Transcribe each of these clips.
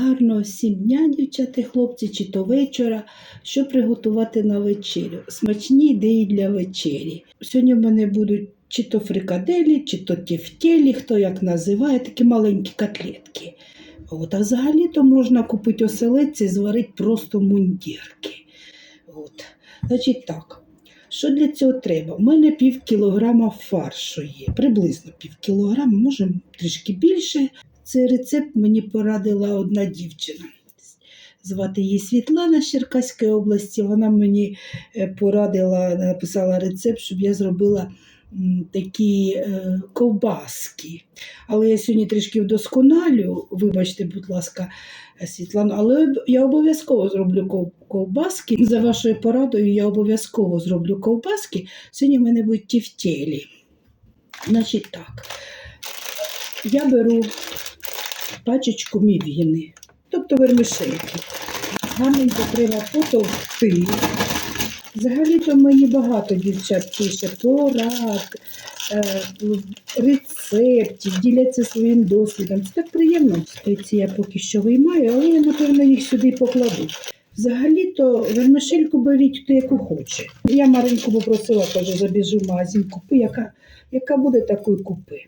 Гарного всім дня, хлопці, чи то вечора, що приготувати на вечерю. Смачні ідеї для вечері. Сьогодні в мене будуть чи то фрикаделі, чи то тефтелі, хто як називає, такі маленькі котлетки. От, а взагалі-то можна купити оселедці і зварити просто мундірки. От. Значить так, що для цього треба? У мене пів кілограма фаршу є, приблизно пів кілограма, може трішки більше. Цей рецепт мені порадила одна дівчина. Звати її Світлана з Черкаської області. Вона мені е, порадила, написала рецепт, щоб я зробила такі е, ковбаски. Але я сьогодні трішки вдосконалю, вибачте, будь ласка, е, Світлана, але я обов'язково зроблю ковбаски. За вашою порадою я обов'язково зроблю ковбаски. Сьогодні в мене будуть тівтєлі. Значить так, я беру пачечку мівіни, тобто вермишельки. Гарненько треба потовкти. Взагалі-то мені багато дівчат пише порад, е, рецептів, діляться своїм досвідом. Це так приємно. Спеції я поки що виймаю, але я, напевно, їх сюди покладу. Взагалі-то вермишельку беріть хто яку хоче. Я Маринку попросила, кажу, забіжу в магазин, купи, яка, яка буде такою купи.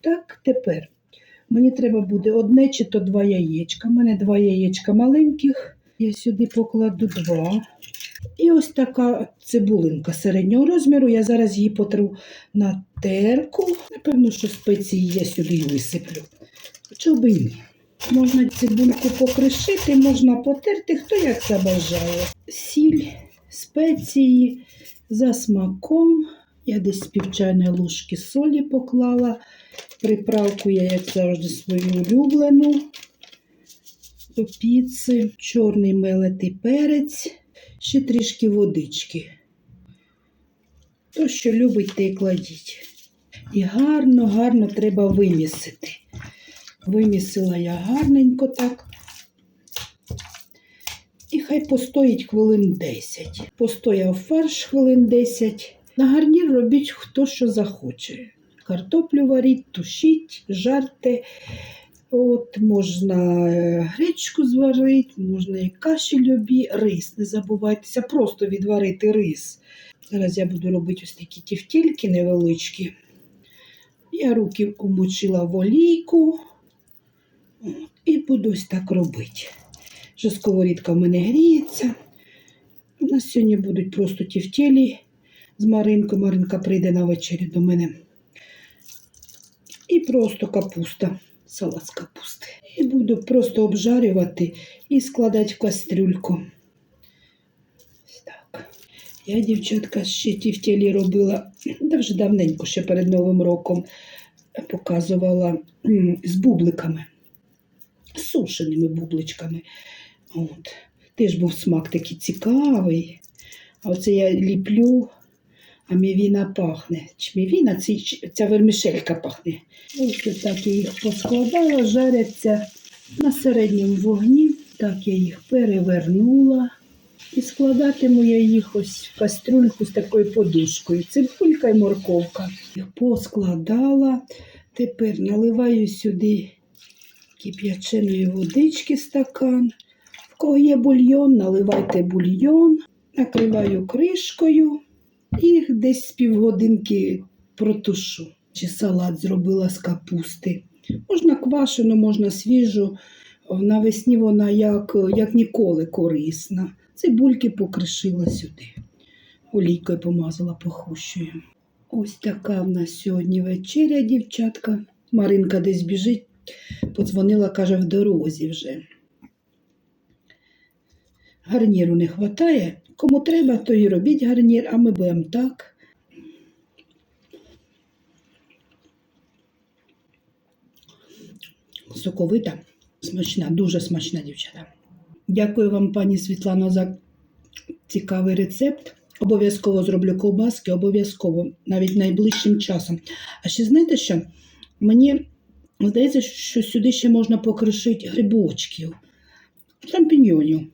Так, тепер мені треба буде одне чи то два яєчка. У мене два яєчка маленьких. Я сюди покладу два. І ось така цибулинка середнього розміру. Я зараз її потру на терку. Напевно, що спеції я сюди висиплю. Чого би ні. Можна цибульку покришити, можна потерти, хто як це бажає. Сіль, спеції за смаком. Я десь пів чайної ложки солі поклала. Приправку я, як завжди, свою улюблену до піци, чорний мелитий перець, ще трішки водички. То, що любить, те кладіть. І гарно, гарно треба вимісити. Вимісила я гарненько так. І хай постоїть хвилин 10. Постояв фарш хвилин 10. На гарнір робіть хто що захоче. Картоплю варіть, тушіть, жарте. От можна е, гречку зварити, можна і каші любі, рис. Не забувайтеся просто відварити рис. Зараз я буду робити ось такі тівтільки невеличкі. Я руки умочила в олійку і буду ось так робити. Вже сковорідка в мене гріється. У нас сьогодні будуть просто тівтєлі з Маринкою. Маринка прийде на вечерю до мене. І просто капуста, салат з капусти. І буду просто обжарювати і складати в кастрюльку. Так. Я, дівчатка, ще тівтєлі робила та вже давненько, ще перед Новим роком показувала з бубликами, сушеними бубличками. От. Теж був смак такий цікавий. А оце я ліплю, а мівіна пахне. Чмівіна, ця вермішелька пахне. Ось так я їх поскладала, жаряться на середньому вогні. Так я їх перевернула. І складатиму я їх ось в кастрюльку з такою подушкою. Цибулька і морковка. Їх поскладала. Тепер наливаю сюди кип'яченої водички стакан. В кого є бульйон, наливайте бульйон, накриваю кришкою і десь з півгодинки протушу. Чи салат зробила з капусти. Можна квашену, можна свіжу. Навесні вона як, як ніколи корисна. Цибульки покришила сюди. Олійкою помазала похущою. Ось така в нас сьогодні вечеря, дівчатка. Маринка десь біжить, подзвонила, каже, в дорозі вже. Гарніру не вистачає. Кому треба, то і робіть гарнір, а ми будемо так. Соковита, смачна, дуже смачна дівчата. Дякую вам, пані Світлано, за цікавий рецепт. Обов'язково зроблю ковбаски, обов'язково, навіть найближчим часом. А ще знаєте що? Мені здається, що сюди ще можна покришити грибочків, шампіньйонів.